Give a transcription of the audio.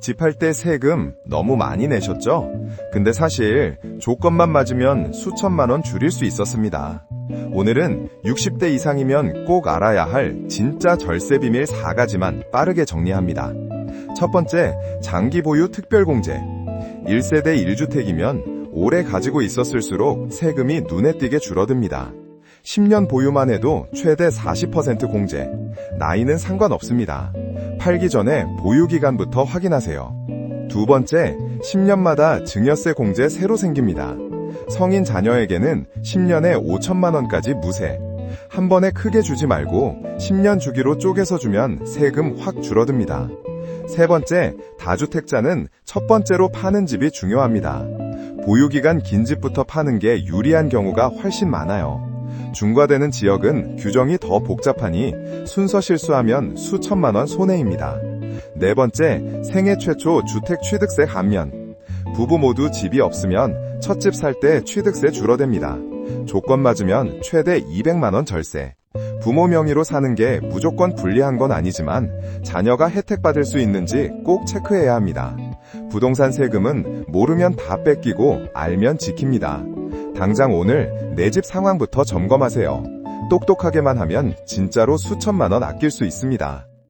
집할 때 세금 너무 많이 내셨죠? 근데 사실 조건만 맞으면 수천만 원 줄일 수 있었습니다. 오늘은 60대 이상이면 꼭 알아야 할 진짜 절세 비밀 4가지만 빠르게 정리합니다. 첫 번째, 장기 보유 특별공제. 1세대 1주택이면 오래 가지고 있었을수록 세금이 눈에 띄게 줄어듭니다. 10년 보유만 해도 최대 40% 공제. 나이는 상관없습니다. 팔기 전에 보유 기간부터 확인하세요. 두 번째, 10년마다 증여세 공제 새로 생깁니다. 성인 자녀에게는 10년에 5천만 원까지 무세. 한 번에 크게 주지 말고 10년 주기로 쪼개서 주면 세금 확 줄어듭니다. 세 번째, 다주택자는 첫 번째로 파는 집이 중요합니다. 보유기간 긴 집부터 파는 게 유리한 경우가 훨씬 많아요. 중과되는 지역은 규정이 더 복잡하니 순서 실수하면 수천만 원 손해입니다. 네 번째, 생애 최초 주택 취득세 감면. 부부 모두 집이 없으면 첫 집 살 때 취득세 줄어듭니다. 조건 맞으면 최대 200만 원 절세. 부모 명의로 사는 게 무조건 불리한 건 아니지만 자녀가 혜택 받을 수 있는지 꼭 체크해야 합니다. 부동산 세금은 모르면 다 뺏기고 알면 지킵니다. 당장 오늘 내 집 상황부터 점검하세요. 똑똑하게만 하면 진짜로 수천만 원 아낄 수 있습니다.